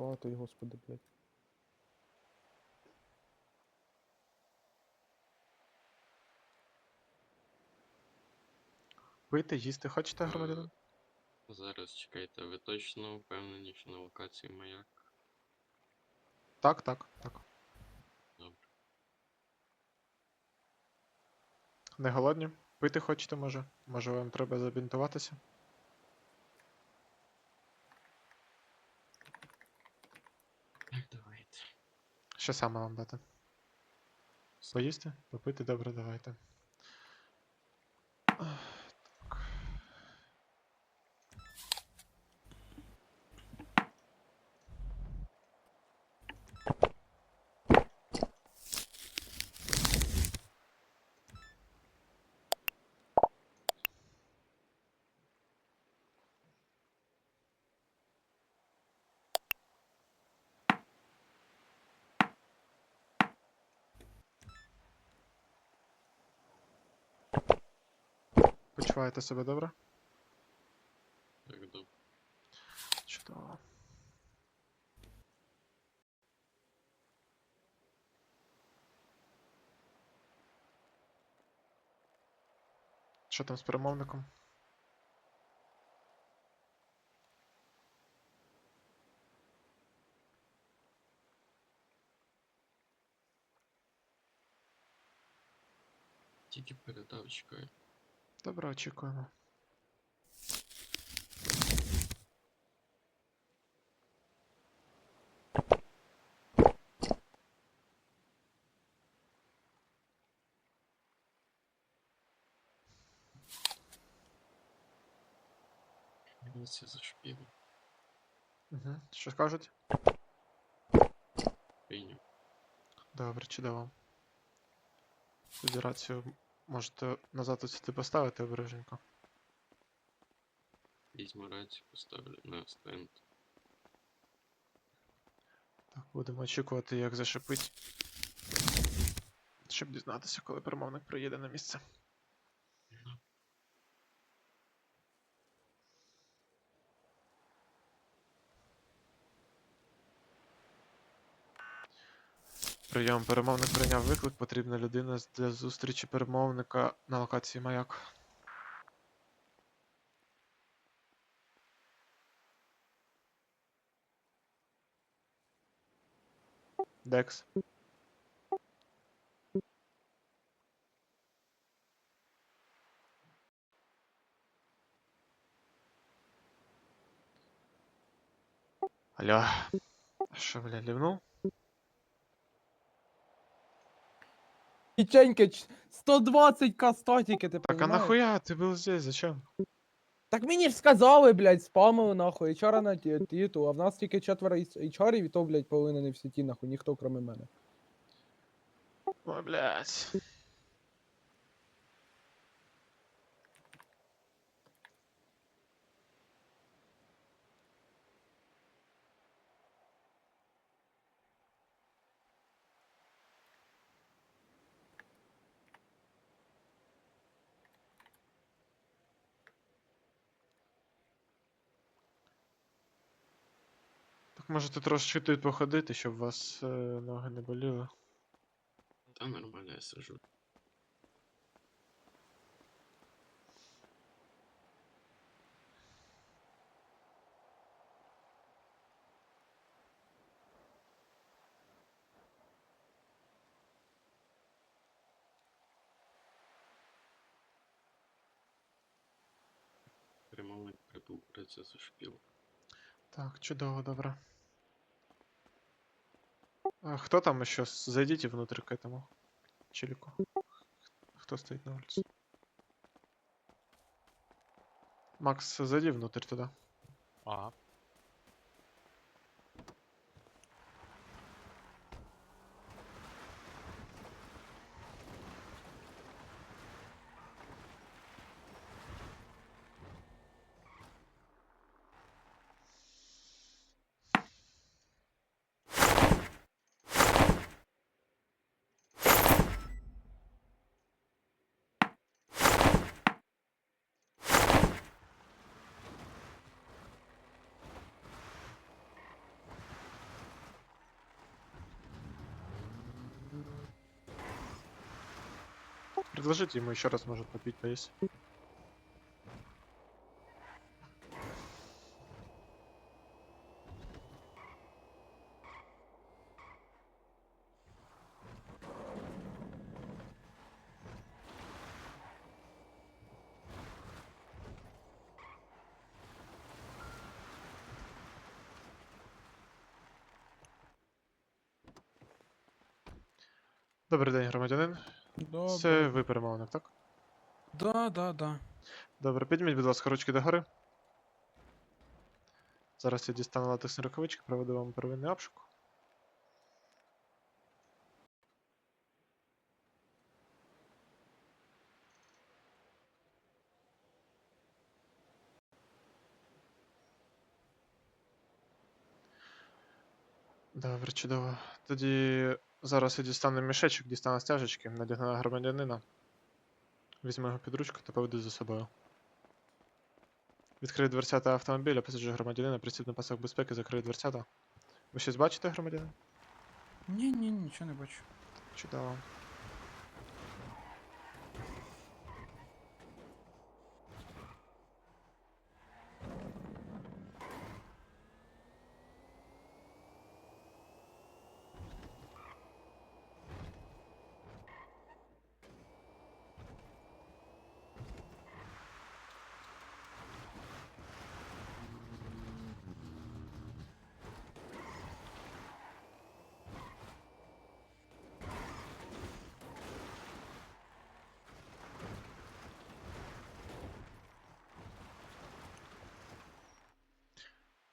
сватий, господи, блядь. Пити, їсти хочете, громадянин? Зараз чекайте, ви точно впевнені, що на локації маяк? Так, так, так. Добре. Не голодні? Пити хочете, може? Може вам треба забінтуватися? Так, давайте. Що саме вам дати? Поїсти? Попити? Добре, давайте. Почуваєте себе добре? Так, добре. Чудово. Що там з перемовником? Тільки передав, чекаю. Добре, очікуємо. Місце за шпігу. Угу. Що кажуть? Прийняв. Добре, чудово. Тоді рацію можете назад ось сюди поставити обережненько. Візьму рацію, поставлю на стенд. Так, будемо очікувати, як зашипить. Щоб дізнатися, коли перемовник приїде на місце. Прийом перемовник прийняв виклик. Потрібна людина для зустрічі перемовника на локації маяк. Декс. Алло. Що, бля, лівнув? Печеньки, 120 к статики, ти Так а нахуя? Ты был здесь, зачем? Так мені ж сказали, блядь, спамили нахуй, HR на ті- тіту, а в нас тільки четверо HR, і то, блядь, повинен в сіті, нахуй, ніхто кроме мене. Ой, блядь. Можете трошки тут походити, щоб у вас е, ноги не боліли. Та нормально, я сижу. Перемовник прибув рацію за шпіл. Так, чудово, добре. А, хто там еще? Зайдите внутрь к этому челику. Кто стоит на улице? Макс, зайди внутрь туда. Ага. Предложите ему еще раз, может, попить, поесть. Добрий день, громадянин. Добре. Це ви перемовник, так? Да, да, да. Добре, підніміть, будь ласка, ручки догори. Зараз я дістану латексні рукавички, проведу вам первинний обшук. Добре, чудово. Тоді зараз я дістану мішечок, дістану стяжечки, надягну на громадянина. Візьму його під ручку та поведу за собою. Відкрию дверцята автомобіля, посаджу громадянина, присібну пасок безпеки, закрию дверцята. Ви щось бачите, громадянин? Ні, ні, нічого не бачу. Чудово.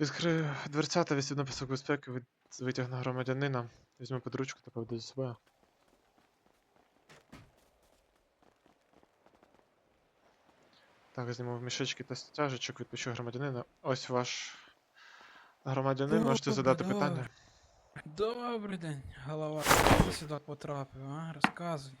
Відкрию дверцята, відсібну пасок безпеки, від- витягну громадянина, візьму під ручку та поведу за собою. Так, зніму мішечки та стяжечок, відпущу громадянина. Ось ваш громадянин, можете задати добре. питання. Добрий день, голова. Ти сюди потрапив, а? Розказуй.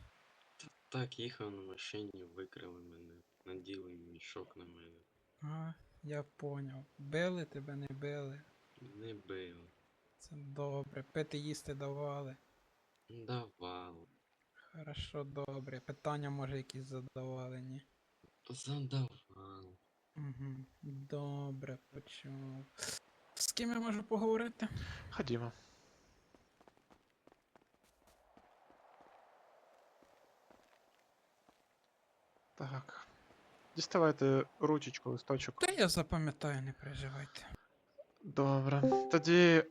Так, їхав на машині, викрили мене, наділи мішок на мене. А, я поняв. Били тебе, не били. Не били. Це добре. Пити їсти давали. Давали. Хорошо, добре. Питання може якісь задавали, ні? Задавали. Угу. Добре, почув. З ким я можу поговорити? Ходімо. Так. Діставайте ручечку, листочок. Та я запам'ятаю, не переживайте. Добре. Тоді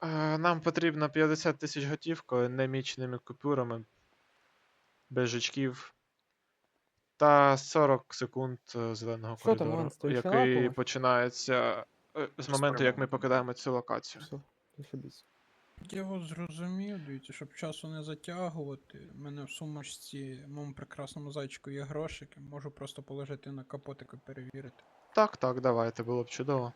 е, нам потрібно 50 тисяч готівкою немічними купюрами, без жучків. Та 40 секунд е, зеленого Що там, коридору, Ванс, ти який починається е, з моменту, як ми покидаємо цю локацію. Все. Я вас зрозумів, дивіться, щоб часу не затягувати. У мене в сумочці, в моєму прекрасному зайчику є грошики, можу просто положити на капотик і перевірити. Так, так, давайте, було б чудово.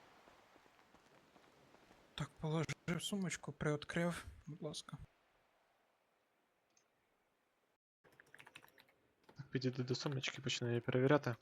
Так, положив сумочку, приоткрив, будь ласка. Підійду до сумочки, почну її перевіряти.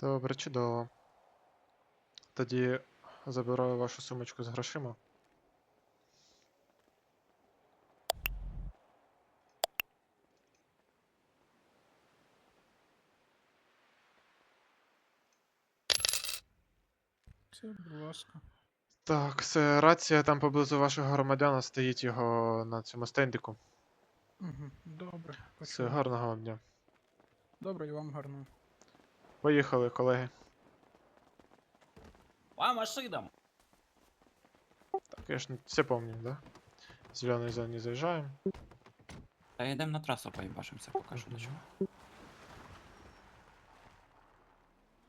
Добре, чудово. Тоді забираю вашу сумочку з грошима. Це, будь ласка. Так, це рація там поблизу вашого громадяна стоїть його на цьому стендику. Угу, Добре. Все, гарного вам дня. Добре, і вам гарного. Поїхали, колеги. По машинам! Так, я ж все помню, да? Зеленої зони заїжджаємо. Та йдемо на трасу поїбашимося, покажу до чого.